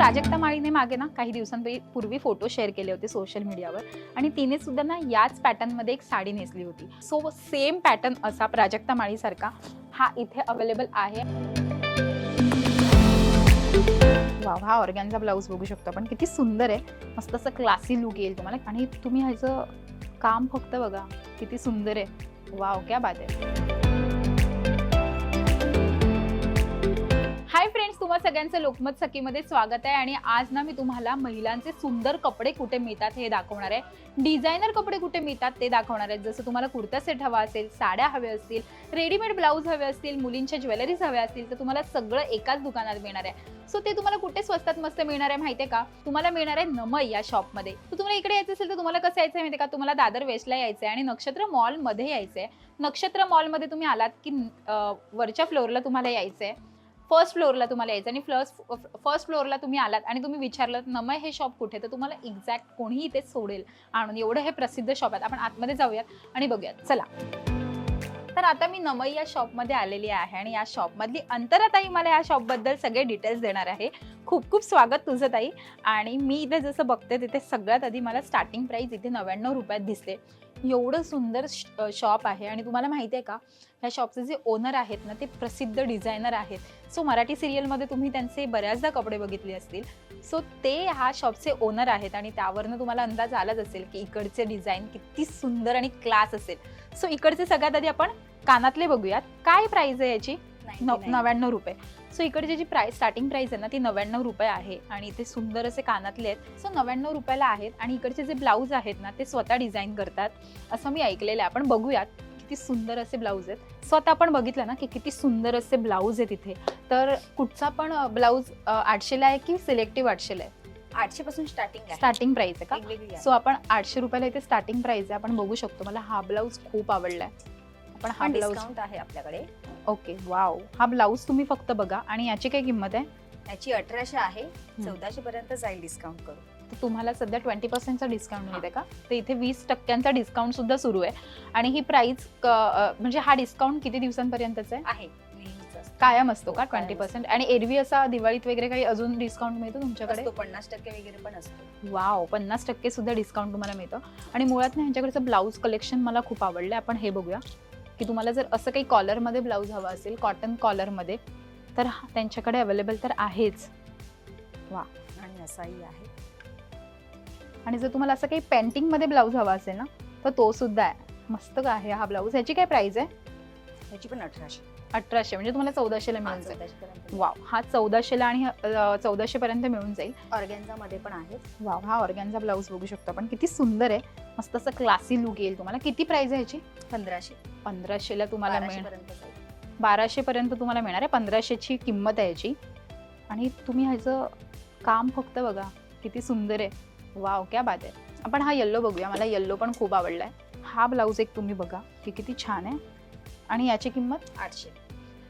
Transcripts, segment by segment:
प्राजक्ता माळीने मागे ना काही दिवसांपूर्वी फोटो शेअर केले होते सोशल मीडियावर आणि तिने सुद्धा ना याच पॅटर्नमध्ये एक साडी नेसली होती. सो सेम पॅटर्न असा प्राजक्ता माळीसारखा हा इथे अवेलेबल आहे. वा हा ऑर्गॅनचा ब्लाऊज बघू शकतो आपण. किती सुंदर आहे. मस्त असं क्लासी लुक येईल तुम्हाला. आणि तुम्ही ह्याचं काम फक्त बघा. किती सुंदर आहे. वाव क्या बात आहे. तुम्हा सगळ्यांचं लोकमत सखीमध्ये स्वागत आहे आणि आज ना मी तुम्हाला महिलांचे सुंदर कपडे कुठे मिळतात हे दाखवणार आहे. डिझायनर कपडे कुठे मिळतात ते दाखवणार आहे जसं तुम्हाला कुर्ता सेट हवा असेल साड्या हव्या असतील रेडीमेड ब्लाऊज हवे असतील मुलींच्या ज्वेलरीज हव्या असतील तर तुम्हाला सगळं एकाच दुकानात मिळणार आहे. सो ते तुम्हाला कुठे स्वस्तात मस्त मिळणार आहे माहितीये का? तुम्हाला मिळणार आहे नमय या शॉपमध्ये. तर तुम्हाला इकडे यायचं असेल तर तुम्हाला कसं यायचं आहे माहितीये का? तुम्हाला दादर वेस्टला यायचं आहे आणि नक्षत्र मॉलमध्ये यायचं आहे नक्षत्र मॉलमध्ये तुम्ही आलात की वरच्या फ्लोअरला तुम्हाला यायचं आहे फर्स्ट फ्लोअरला तुम्हाला यायचं आणि फर्स्ट फर्स्ट फ्लोअरला तुम्ही आलात आणि तुम्ही विचारलं नमय हे शॉप कुठे? तर तुम्हाला एक्झॅक्ट कोणीही इथे सोडेल. आणून एवढं हे प्रसिद्ध शॉप आहेत आपण आतमध्ये जाऊयात आणि बघूयात. चला. तर आता मी नमई या शॉपमध्ये आलेली आहे आणि या शॉपमधली अंतराताई मला या शॉपबद्दल सगळे डिटेल्स देणार आहे. खूप खूप स्वागत तुझं ताई. आणि मी इथे जसं बघते तिथे सगळ्यात आधी मला स्टार्टिंग प्राईस इथे नव्याण्णव रुपयात दिसते. एवढं सुंदर शॉप आहे. आणि तुम्हाला माहिती आहे का ह्या शॉपचे जे ओनर आहेत ना ते प्रसिद्ध डिझायनर आहेत. सो मराठी सिरियलमध्ये तुम्ही त्यांचे बऱ्याचदा कपडे बघितले असतील. सो ते ह्या शॉपचे ओनर आहेत आणि त्यावरनं तुम्हाला अंदाज आलाच असेल की इकडचे डिझाईन किती सुंदर आणि क्लास असेल. सो इकडचे सगळ्यात आधी आपण कानातले बघूयात. काय प्राइस आहे याची? नव- नव्याण्णव रुपये. सो इकडची जी प्राइस स्टार्टिंग प्राइस आहे ना ती नव्याण्णव रुपये आहे आणि इथे सुंदर असे कानातले आहेत. सो नव्याण्णव रुपयाला आहेत आणि इकडचे जे ब्लाऊज आहेत ना ते स्वतः डिझाईन करतात. असं मी ऐकलेलं आहे. आपण बघूयात किती सुंदर असे ब्लाऊज आहेत. सो आता आपण बघितलं ना की किती सुंदर असे ब्लाऊज आहेत इथे. तर कुठचा पण ब्लाऊज आठशेला आहे की सिलेक्टिव्ह आठशेला आहे? आठशे पासून स्टार्टिंग स्टार्टिंग प्राइस आहे का. सो आपण आठशे रुपयाला इथे स्टार्टिंग प्राइस आहे. आपण बघू शकतो. मला हा ब्लाऊज खूप आवडलाय. आपण हा ब्लाऊज आहे आपल्याकडे. Okay wow. हा ब्लाऊज तुम्ही फक्त बघा आणि याची काय किंमत आहे? याची अठराशे आहे. चौदाशे पर्यंत जाईल डिस्काउंट करू तर तुम्हाला सध्या ट्वेंटी पर्सेंटचा डिस्काउंट मिळते का? तर इथे वीस टक्क्यांचा डिस्काउंट सुद्धा सुरू आहे. आणि ही प्राइस म्हणजे हा डिस्काउंट किती दिवसांपर्यंतचा आहे. कायम असतो का? ट्वेंटी पर्सेंट आणि एरवी असा दिवाळीत वगैरे काही अजून डिस्काउंट मिळतो तुमच्याकडे? पन्नास टक्के वगैरे पण असतो. वाव. पन्नास टक्के सुद्धा डिस्काउंट तुम्हाला मिळतं. आणि मुळात ना ह्यांच्याकडचं ब्लाऊज कलेक्शन मला खूप आवडलं आपण हे बघूया. की तुम्हाला जर असं काही कॉलरमध्ये ब्लाऊज हवा असेल कॉटन कॉलरमध्ये तर त्यांच्याकडे अवेलेबल तर आहेच. आणि असाही आहे. आणि जर तुम्हाला असं काही पेंटिंगमध्ये ब्लाऊज हवा असेल ना तर तो सुद्धा आहे. मस्त आहे हा ब्लाऊज ह्याची काय प्राइस आहे? याची पण अठराशे. अठराशे म्हणजे तुम्हाला चौदाशेला मिळून जाईल. वाव. हा चौदाशेला आणि चौदाशे पर्यंत मिळून जाईल. ऑर्गॅन्झा मध्ये पण आहे. वाव. हा ऑर्गॅनचा ब्लाऊज बघू शकतो आपण. किती सुंदर आहे. मस्त असं क्लासी लुक येईल तुम्हाला. किती प्राइस आहे ह्याची? पंधराशे. पंधराशेला तुम्हाला जाईल. बाराशे पर्यंत तुम्हाला मिळणार आहे. पंधराशेची किंमत आहे याची. आणि तुम्ही ह्याचं काम फक्त बघा किती सुंदर आहे. वाव क्या बात आहे. आपण हा येल्लो बघूया. मला येल्लो पण खूप आवडला आहे हा ब्लाऊज एक तुम्ही बघा. की किती छान आहे. आणि याची किंमत आठशे.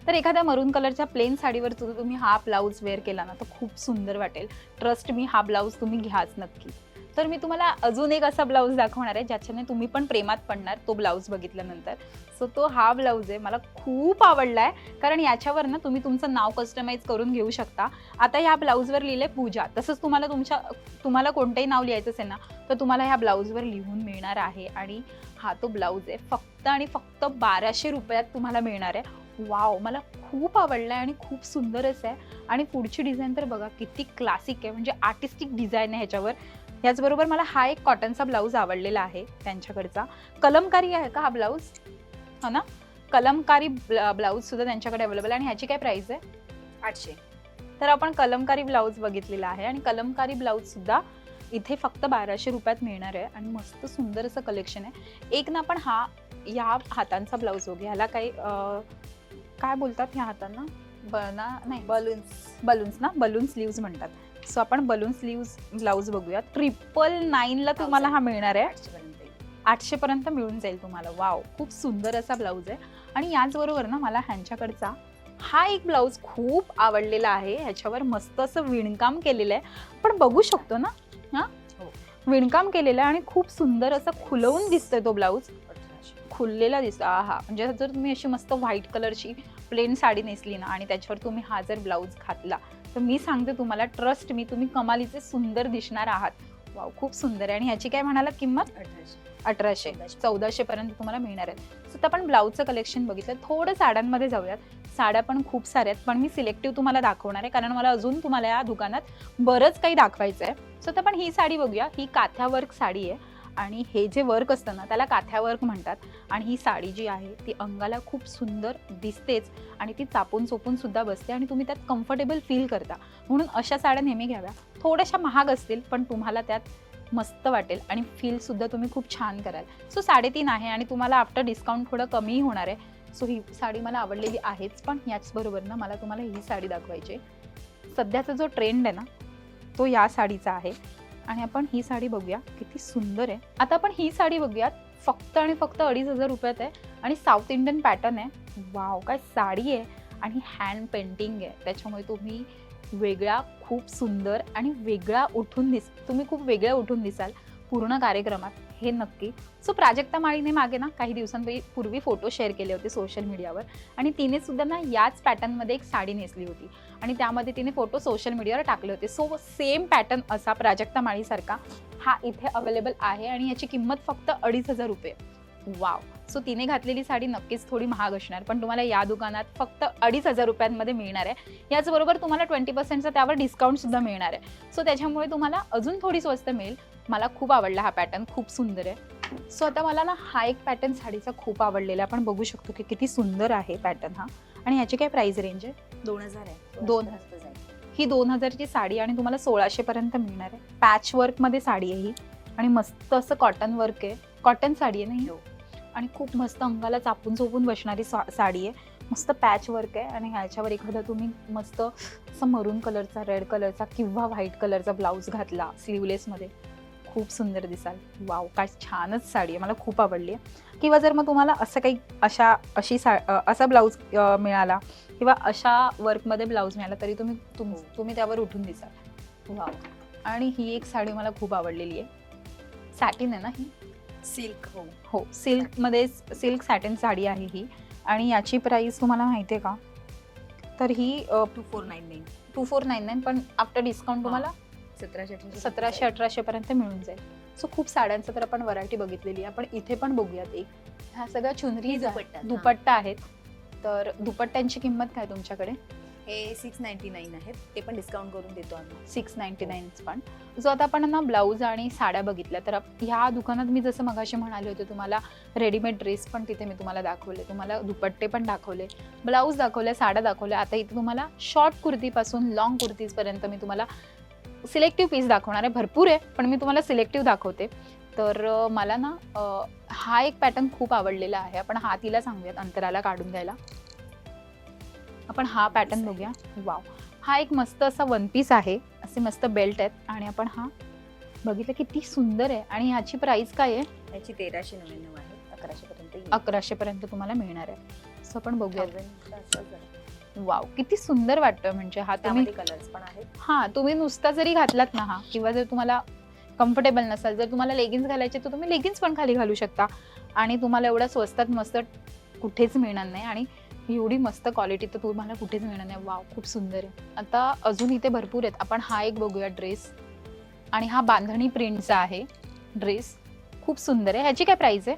तर एखाद्या मरून कलरच्या प्लेन साडीवर तुम्ही हा ब्लाऊज वेअर केला ना तर खूप सुंदर वाटेल. ट्रस्ट मी हा ब्लाऊज तुम्ही घ्याच नक्की. तर मी तुम्हाला अजून एक असा ब्लाऊज दाखवणार आहे ज्याच्याने तुम्ही पण प्रेमात पडणार तो ब्लाऊज बघितल्यानंतर. सो तो हा ब्लाऊज आहे मला खूप आवडला आहे कारण याच्यावर ना तुम्ही तुमचं नाव कस्टमाइज करून घेऊ शकता. आता ह्या ब्लाऊजवर लिहिलं आहे पूजा तसंच तुम्हाला तुमच्या तुम्हाला कोणतंही नाव लिहायचं असेल ना तर तुम्हाला ह्या ब्लाऊजवर लिहून मिळणार आहे. आणि हा तो ब्लाऊज आहे फक्त आणि फक्त बाराशे रुपयात तुम्हाला मिळणार आहे. वाव मला खूप आवडला आहे आणि खूप सुंदरच आहे. आणि पुढची डिझाईन तर बघा किती क्लासिक आहे म्हणजे आर्टिस्टिक डिझाईन आहे ह्याच्यावर. याचबरोबर मला हा एक कॉटनचा ब्लाऊज आवडलेला आहे त्यांच्याकडचा. कलमकारी आहे का हा ब्लाऊज? हो ना? कलमकारी ब्लाऊज सुद्धा त्यांच्याकडे अवेलेबल आहे आणि ह्याची काय प्राइस आहे? आठशे. तर आपण कलमकारी ब्लाऊज बघितलेला आहे आणि कलमकारी ब्लाऊज सुद्धा इथे फक्त बाराशे रुपयात मिळणार आहे आणि मस्त सुंदर असं कलेक्शन आहे. एक ना आपण हा ह्या हातांचा ब्लाऊज बघू ह्याला काही काय बोलतात ह्या हातांना? बना नाही. बलून्स. बलून्स ना? बलून स्लीव्ज म्हणतात. सो आपण बलून स्लीव्ज ब्लाऊज बघूया. ट्रिपल नाईनला तुम्हाला हा मिळणार आहे. आठशे पर्यंत मिळून जाईल तुम्हाला. वाव खूप सुंदर असा ब्लाऊज आहे. आणि याचबरोबर ना मला ह्यांच्याकडचा हा एक ब्लाऊज खूप आवडलेला आहे. ह्याच्यावर मस्त असं विणकाम केलेलं आहे. पण बघू शकतो ना? हा? हो. विणकाम केलेलं आहे आणि खूप सुंदर असं खुलवून दिसतोय तो ब्लाऊज खुललेला दिसतो हा म्हणजे जर तुम्ही अशी मस्त व्हाईट कलरची प्लेन साडी नेसली ना आणि त्याच्यावर तुम्ही हा जर ब्लाऊज घातला तर मी सांगते तुम्हाला ट्रस्ट मी तुम्ही कमालीचे सुंदर दिसणार आहात. वाव खूप सुंदर आहे. आणि ह्याची काय म्हणाला किंमत? अठराशे. चौदाशे. पर्यंत तुम्हाला मिळणार आहेत. सो आपण ब्लाऊजचं कलेक्शन बघितलं. थोडं साड्यांमध्ये जाऊयात. साड्या पण खूप साऱ्या आहेत पण मी सिलेक्टिव्ह तुम्हाला दाखवणार आहे. कारण मला अजून तुम्हाला या दुकानात बरंच काही दाखवायचं आहे सो आता आपण ही साडी बघूया. ही काथ्या वर्क साडी आहे. आणि हे जे वर्क असतं ना त्याला काथ्या वर्क म्हणतात. आणि ही साडी जी आहे ती अंगाला खूप सुंदर दिसतेच आणि ती चापून चोपून सुद्धा बसते आणि तुम्ही त्यात कम्फर्टेबल फील करता. म्हणून अशा साड्या नेहमी घ्याव्या. थोड्याशा महाग असतील पण तुम्हाला त्यात मस्त वाटेल आणि फीलसुद्धा तुम्ही खूप छान कराल. सो साडेतीन आहे आणि तुम्हाला आफ्टर डिस्काउंट थोडं कमीही होणार आहे. सो ही साडी मला आवडलेली आहेच पण याचबरोबर ना मला तुम्हाला ही साडी दाखवायची आहे. सध्याचा जो ट्रेंड आहे ना तो या साडीचा आहे. आणि आपण ही साडी बघूया किती सुंदर आहे. आता आपण ही साडी बघूयात फक्त आणि फक्त अडीच हजार रुपयात आहे आणि साऊथ इंडियन पॅटर्न आहे. वाव काय साडी आहे आणि हँड पेंटिंग आहे. त्याच्यामुळे तुम्ही वेगळा खूप सुंदर आणि वेगळा उठून दिस तुम्ही खूप वेगळ्या उठून दिसाल पूर्ण कार्यक्रमात. हे नक्की. सो प्राजक्ता माळीने मागे ना काही दिवसांपूर्वी फोटो शेअर केले होते सोशल मीडियावर आणि तिने सुद्धा ना याच पॅटर्नमध्ये एक साडी नेसली होती. आणि त्यामध्ये तिने फोटो सोशल मीडियावर टाकले होते. सो सेम पॅटर्न असा प्राजक्ता माळीसारखा हा इथे अवेलेबल आहे आणि याची किंमत फक्त अडीच हजार रुपये. वाव सो तिने घातलेली साडी नक्कीच थोडी महाग असणार पण तुम्हाला या दुकानात फक्त अडीच हजार रुपयांमध्ये मिळणार आहे. याचबरोबर तुम्हाला ट्वेंटी पर्सेंटचा त्यावर डिस्काउंट सुद्धा मिळणार आहे. सो त्याच्यामुळे तुम्हाला अजून थोडी स्वस्त मिळेल. मला खूप आवडला हा पॅटर्न खूप सुंदर आहे. सो आता मला ना हा एक पॅटर्न साडीचा खूप आवडलेला आपण बघू शकतो की किती सुंदर आहे पॅटर्न हा. आणि याची काय प्राइस रेंज आहे? दोन हजार आहे. दोन जाईल. ही दोन हजारची साडी आणि तुम्हाला सोळाशे पर्यंत मिळणार आहे. पॅच वर्कमध्ये साडी आहे ही. आणि मस्त असं कॉटन वर्क आहे. कॉटन साडी आहे ना ही? हो. आणि खूप मस्त अंगाला चापून चोपून बसणारी सा- साडी आहे. मस्त पॅच वर्क आहे. आणि ह्याच्यावर एखादा तुम्ही मस्त असं मरून कलरचा रेड कलरचा किंवा व्हाईट कलरचा ब्लाऊज घातला स्लीवलेसमध्ये खूप सुंदर दिसाल. वाव काय छानच साडी आहे. मला खूप आवडली आहे. किंवा जर मग तुम्हाला असं काही अशा अशी सा असा ब्लाऊज मिळाला किंवा अशा वर्कमध्ये ब्लाऊज मिळाला तरी तुम्ही तुम हो. तुम्ही त्यावर उठून दिसाल. वाव. आणि ही एक साडी मला खूप आवडलेली आहे. सॅटिन आहे ना ही? सिल्क हो. हो सिल्कमध्ये सिल्क सॅटिन साडी आहे ही. आणि याची प्राईस तुम्हाला माहिती आहे का? तर ही two four nine nine two four nine nine पण आफ्टर डिस्काउंट तुम्हाला सतराशे अठराशे सतराशे अठराशे पर्यंत मिळून जाईल. सो खूप साड्यांचं तर आपण व्हरायटी बघितलेली आपण इथे पण बघूयात एक. ह्या सगळ्या चुनरी दुपट्टा. दुपट्टा आहेत. तर दुपट्ट्यांची किंमत काय तुमच्याकडे? हे सिक्स नाईन्टी नाईन आहेत. ते पण डिस्काउंट करून देतो आम्ही. सिक्स नाईन्टी नाईन पण. जो आता आपण ना ब्लाऊज आणि साड्या बघितल्या. तर ह्या दुकानात मी जसं मगाशी म्हणाले होते तुम्हाला रेडीमेड ड्रेस पण तिथे मी तुम्हाला दाखवले. तुम्हाला दुपट्टे पण दाखवले. ब्लाऊज दाखवले साड्या दाखवल्या. आता इथे तुम्हाला शॉर्ट कुर्तीपासून लॉंग कुर्तीजपर्यंत मी तुम्हाला सिलेक्टिव्ह पीस दाखवणार आहे. भरपूर आहे पण मी तुम्हाला सिलेक्टिव्ह दाखवते. तर मला ना हा एक पॅटर्न खूप आवडलेला आहे. आपण हा तिला सांगूयात अंतराला काढून द्यायला आपण हा पॅटर्न बघूया. वाव हा एक मस्त असा वन पीस आहे. असे मस्त बेल्ट आहेत. आणि आपण हा बघितलं किती सुंदर आहे. आणि ह्याची प्राइस काय आहे? याची तेराशे नव्याण्णव आहे. अकराशे पर्यंत. अकराशे पर्यंत तुम्हाला मिळणार आहे. सो आपण बघूया वाव किती सुंदर वाटतं म्हणजे हा तुम्ही कलर्स पण आहेत. हा तुम्ही नुसता जरी घातलात ना हा किंवा जर तुम्हाला कम्फर्टेबल नसाल जर तुम्हाला लेगिन्स घालायचे तर तुम्ही लेगिन्स पण खाली घालू शकता. आणि तुम्हाला एवढा स्वस्तात मस्त कुठेच मिळणार नाही आणि एवढी मस्त क्वालिटी तर तुम्हाला कुठेच मिळणार नाही. वाव खूप सुंदर आहे. आता अजून इथे भरपूर आहेत. आपण हा एक बघूया ड्रेस आणि हा बांधणी प्रिंटचा आहे. ड्रेस खूप सुंदर आहे. ह्याची काय प्राइस आहे?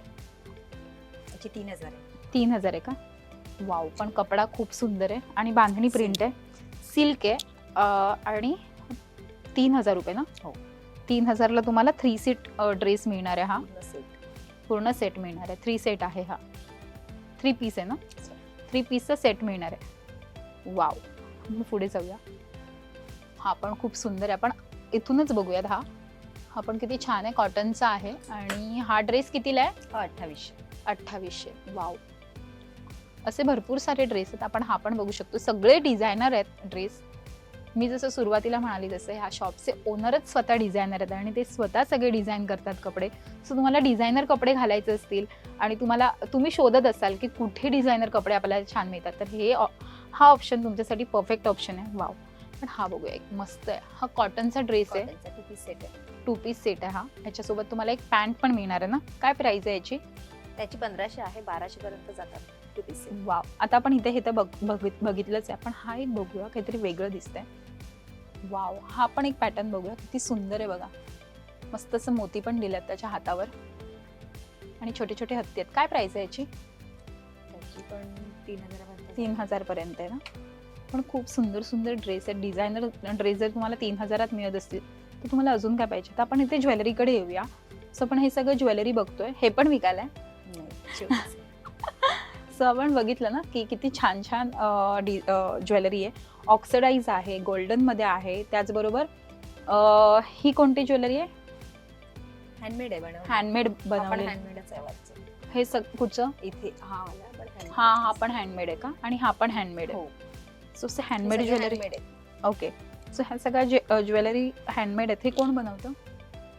याची तीन हजार आहे. तीन हजार आहे का? वाव पण कपडा खूप सुंदर आहे आणि बांधणी प्रिंट आहे. सिल्क आहे अं, आणि तीन हजार रुपये ना? हो. तीन हजारला तुम्हाला थ्री सीट ड्रेस मिळणार आहे हा. पूर्ण सेट मिळणार आहे. थ्री सेट आहे हा. थ्री पीस आहे ना? थ्री पीसचा सेट मिळणार आहे. वाव मग पुढे जाऊया. हा पण खूप सुंदर आहे. आपण इथूनच बघूयात हा. हा पण किती छान आहे. कॉटनचा आहे आणि हा ड्रेस कितीला आहे? हा अठ्ठावीसशे. अठ्ठावीसशे. वाव असे भरपूर सारे ड्रेस आहेत. आपण हा पण बघू शकतो. सगळे डिझायनर आहेत ड्रेस. मी जसं सुरुवातीला म्हणाली तसं ह्या शॉपचे ओनरच स्वतः डिझायनर आहेत आणि ते स्वतः सगळे डिझाईन करतात कपडे. सो तुम्हाला डिझायनर कपडे घालायचे असतील आणि तुम्हाला तुम्ही शोधत असाल की कुठे डिझायनर कपडे आपल्याला छान मिळतात तर हे हा ऑप्शन तुमच्यासाठी परफेक्ट ऑप्शन आहे. वाव पण हा बघूया एक मस्त आहे. हा कॉटनचा ड्रेस आहे. टू पीस सेट आहे. टू पीस सेट आहे हा. याच्यासोबत तुम्हाला एक पॅन्ट पण मिळणार आहे ना? काय प्राइस आहे याची? त्याची पंधराशे आहे बाराशे पर्यंत जातात. Two piece wow. आता आपण इथे हे तर बघ बघित बघितलंच आहे. पण हा एक बघूया काहीतरी वेगळं दिसतंय. वाव. हा पण एक पॅटर्न बघूया. किती सुंदर आहे बघा. मस्त असं मोती पण दिल्यात त्याच्या हातावर. आणि छोटे छोटे हत्ती आहेत. काय प्राइस आहे याची? त्याची पण तीन हजारापर्यंत. तीन हजार पर्यंत आहे ना? पण खूप सुंदर सुंदर ड्रेस आहेत. डिझायनर ड्रेस जर तुम्हाला तीन हजारात मिळत असतील तर तुम्हाला अजून काय पाहिजे? तर आपण इथे ज्वेलरीकडे येऊया. सो आपण हे सगळं ज्वेलरी बघतोय. हे पण विकायला आहे. नाही, शिवच आहे. सो आपण बघितलं ना की किती छान छान डी ज्वेलरी आहे. ऑक्सिडाईज आहे गोल्डनमध्ये आहे. त्याचबरोबर ही कोणती ज्वेलरी आहे? हँडमेड आहे हँडमेड हँडमेडच आहे वरचं. हे सग कुठचं? इथे. हा हा. हा पण हँडमेड आहे का? आणि हा पण हँडमेड आहे. हो. सो हे हँडमेड ज्वेलरी. ओके सो ह्या सगळ्या ज्वेलरी हँडमेड आहेत हे कोण बनवतं?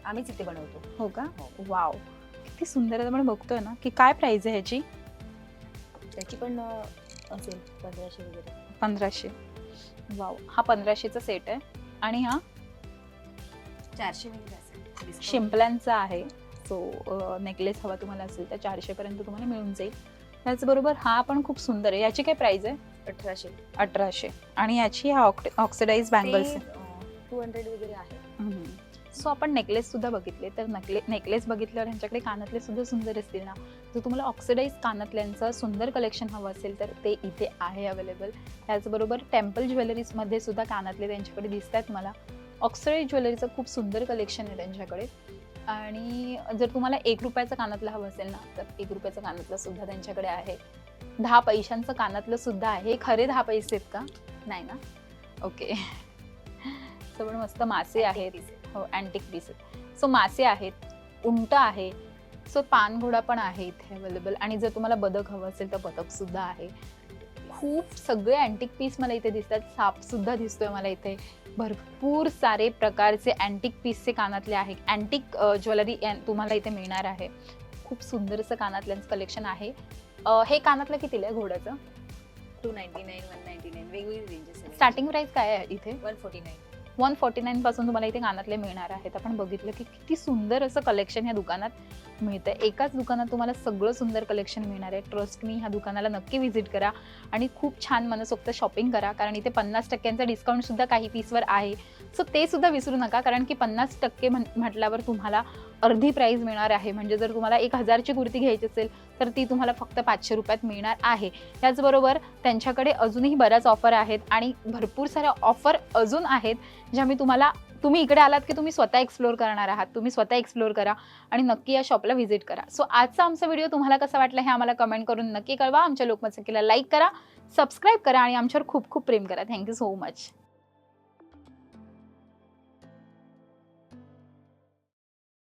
आम्हीच इथे बनवतो. हो का? हो. वाव किती सुंदर आहे. आपण बघतोय ना की काय प्राइस आहे ह्याची? त्याची पण असेल पंधराशे वगैरे. पंधराशे. वाव. हा पंधराशेचा सेट आहे. आणि हा? चारशे वगैरे असेल. शिंपल्यांचा आहे. सो नेकलेस हवा तुम्हाला असेल तर चारशे पर्यंत तुम्हाला मिळून जाईल. त्याचबरोबर हा पण खूप सुंदर आहे. याची काय प्राइस आहे? अठराशे. अठराशे. आणि याची हा ऑक्सिडाईज बँगल्स टू हंड्रेड वगैरे आहे. सो आपण नेकलेस सुद्धा बघितले. तर नकले नेकलेस बघितल्यावर ह्यांच्याकडे कानातले सुद्धा सुंदर असतील ना. जर तुम्हाला ऑक्सिडाईज कानातल्यांचं सुंदर कलेक्शन हवं असेल तर ते इथे आहे अवेलेबल त्याचबरोबर टेम्पल ज्वेलरीजमध्ये सुद्धा कानातले त्यांच्याकडे दिसत आहेत मला ऑक्सिडाईज ज्वेलरीचं खूप सुंदर कलेक्शन आहे त्यांच्याकडे. आणि जर तुम्हाला एक रुपयाचं कानातलं हवं असेल ना तर एक रुपयाचं कानातलं सुद्धा त्यांच्याकडे आहे. दहा पैशांचं कानातलं सुद्धा आहे. खरे दहा पैसे आहेत का? नाही ना? ओके सो पण मस्त मासे आहेत. हो अँटिक पीस सो मासे आहेत उंट आहे सो पानघोडा पण आहे इथे अवेलेबल आणि जर तुम्हाला बदक हवं असेल तर बदक सुद्धा आहे. खूप सगळे अँटिक पीस मला इथे दिसतात. साप सुद्धा दिसतोय मला इथे. भरपूर सारे प्रकारचे अँटिक पीसचे कानातले आहे अँटिक ज्वेलरी तुम्हाला इथे मिळणार आहे. खूप सुंदर असं कानातल्यांचं कलेक्शन आहे हे कानातलं कितीला आहे घोड्याचं? Two ninety nine one ninety nine वेगवेगळी रेंजेस स्टार्टिंग प्राइस काय आहे इथे? One forty nine one forty nine पासून तुम्हाला इथे कानातले मिळणार आहेत. आपण बघितलं की किती सुंदर असं कलेक्शन ह्या दुकानात मिळतं एकाच दुकानात तुम्हाला सगळं सुंदर कलेक्शन मिळणार आहे. ट्रस्ट मी ह्या दुकानाला नक्की व्हिजिट करा आणि खूप छान मनसोक्त शॉपिंग करा. कारण इथे पन्नास टक्क्यांचा डिस्काउंट सुद्धा काही पीसवर आहे. सो ते सुद्धा विसरू नका. कारण की पन्नास टक्के म्हटल्यावर तुम्हाला अर्धी प्राईज मिळणार आहे. म्हणजे जर तुम्हाला एक हजारची कुर्ती घ्यायची असेल तर ती तुम्हाला फक्त पाचशे रुपयात मिळणार आहे. त्याचबरोबर त्यांच्याकडे अजूनही बऱ्याच ऑफर आहेत आणि भरपूर साऱ्या ऑफर अजून आहेत ज्या मी तुम्हाला तुम्ही इकडे आलात की तुम्ही स्वतः एक्सप्लोर करणार आहात. तुम्ही स्वतः एक्सप्लोर करा आणि नक्की या शॉपला व्हिजिट करा. सो आजचा आमचा व्हिडिओ तुम्हाला कसा वाटला हे आम्हाला कमेंट करून नक्की कळवा. आमच्या लोकमत लाईक करा सबस्क्राईब करा आणि आमच्यावर खूप खूप प्रेम करा. Thank you so much